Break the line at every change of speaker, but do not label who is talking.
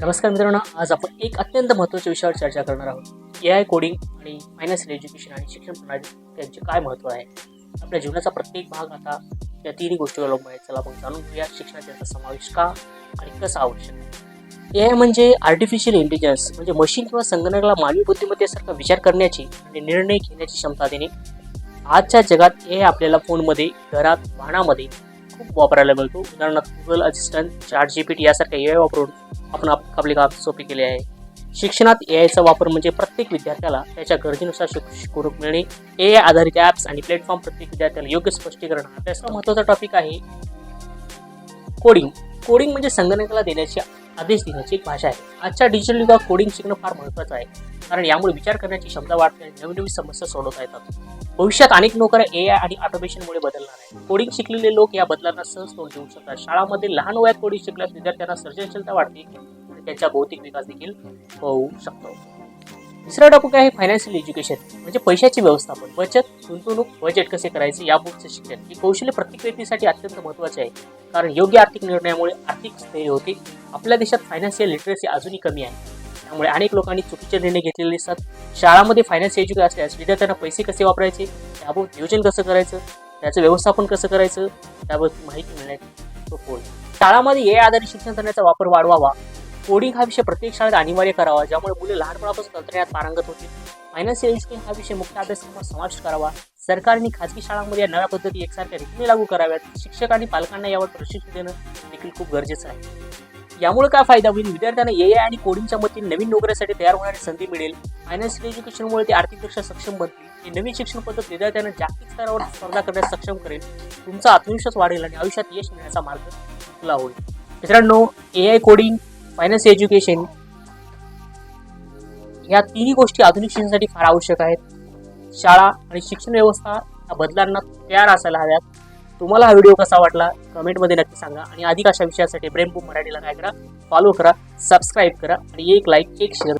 नमस्कार मित्रांनो आज आपण एक अत्यंत महत्त्वाच्या विषयावर चर्चा करणार आहोत. ए आय कोडिंग आणि फायनान्शियल एज्युकेशन आणि शिक्षण प्रणाली यांचे काय महत्त्व आहे? आपल्या जीवनाचा प्रत्येक भाग आता या तिन्ही गोष्टीवर अवलंबून आहे. चला आपण जाणून घेऊया शिक्षणात याचा समावेश का आणि कसा आवश्यक आहे? ए आय म्हणजे आर्टिफिशियल इंटेलिजन्स म्हणजे मशीन किंवा संगणकाला मानवी बुद्धिमत्तेसारखा विचार करण्याची आणि निर्णय घेण्याची क्षमता देणे. आजच्या जगात ए आय आपल्याला फोनमध्ये घरात वाहनामध्ये खूप वापरायला मिळतो. उदाहरणार्थ Google assistant chat G P T यासारख्या ए आय वापरून आपण आप काम सोपी केले आहे. शिक्षणात ए आयचा वापर म्हणजे प्रत्येक विद्यार्थ्याला त्याच्या गरजेनुसार शिकवणूक मिळणे ए आय आधारित ॲप्स आणि प्लॅटफॉर्म प्रत्येक विद्यार्थ्याला योग्य स्पष्टीकरण. हा त्याचा महत्त्वाचा टॉपिक आहे कोडिंग कोडिंग म्हणजे संगणकाला देण्याची आदेश देण्याची एक भाषा आहे. आजच्या डिजिटल युगात कोडिंग शिकणं फार महत्त्वाचं आहे. कारण यामुळे विचार करण्याची क्षमता वाढते आणि नवीन नवीन समस्या सोडवता येतात. भविष्यात अनेक नोकऱ्या ए आय आणि ऑटोमेशनमुळे बदलणार आहे कोडिंग शिकलेले लोक या बदलांना सहज तोंड देऊ शकतात. शाळामध्ये लहान वयात कोडिंग शिकल्यास विद्यार्थ्यांना सर्जनशीलता वाढते आणि त्यांचा बौद्धिक विकास देखील होऊ शकतो. दुसरा टॉपिक आहे? फायनान्शियल एज्युकेशन म्हणजे पैशाचे व्यवस्थापन. बचत गुंतवणूक बजेट कसे करायचे याबाबतचे शिक्षण. हे कौशल्य प्रत्येक व्यक्तीसाठी अत्यंत महत्त्वाचे आहे. कारण योग्य आर्थिक निर्णयामुळे आर्थिक स्थैर्य होते. आपल्या देशात फायनान्शियल लिटरेसी अजूनही कमी आहे. त्यामुळे अनेक लोकांनी चुकीचे निर्णय घेतलेले असतात शाळामध्ये फायनान्स एज्युकेशन असल्यास विद्यार्थ्यांना पैसे कसे वापरायचे? त्याबाबत नियोजन कसं करायचं? त्याचं व्यवस्थापन कसं करायचं? त्याबाबत माहिती मिळण्याची सोपं शाळामध्ये ए आधारित शिक्षण करण्याचा वापर वाढवावा. कोडिंग हा विषय प्रत्येक शाळेत अनिवार्य करावा ज्यामुळे मुले लहानपणापासून तंत्रज्ञानात पारंगत होतील फायनान्शियल एज्युकेशन हा विषय मुख्य अभ्यासक्रमात समाविष्ट करावा. सरकारने खाजगी शाळांमध्ये या नव्या पद्धती एकसारख्या रीतीने लागू कराव्यात. शिक्षक आणि पालकांना यावर प्रशिक्षण देणं देखील खूप गरजेचं आहे. यामुळे काय फायदा होईल? विद्यार्थ्यांना ए आय आणि कोडिंगच्या मतीने नवीन नोकऱ्यासाठी तयार होणारी संधी मिळेल. फायनान्शियल एज्युकेशनमुळे ते आर्थिकदृष्ट्या सक्षम बनतील. ही नवीन शिक्षण पद्धत विद्यार्थ्यांना जागतिक स्तरावर स्पर्धा करण्यास सक्षम करेल. तुमचा आत्मविश्वास वाढेल आणि आयुष्यात यश मिळण्याचा मार्ग खुला होईल. मित्रांनो A I coding finance education या तिन्ही गोष्टी आधुनिक शिक्षणासाठी फार आवश्यक आहेत. शाळा आणि शिक्षण व्यवस्था या बदलांना तयार असायला हव्यात. तुम्हाला हा व्हिडिओ कसा वाटला कमेंटमध्ये नक्की सांगा आणि अधिक अशा विषयासाठी ब्रेमबूम मराठीला काय करा फॉलो करा सबस्क्राईब करा आणि एक लाईक एक शेअर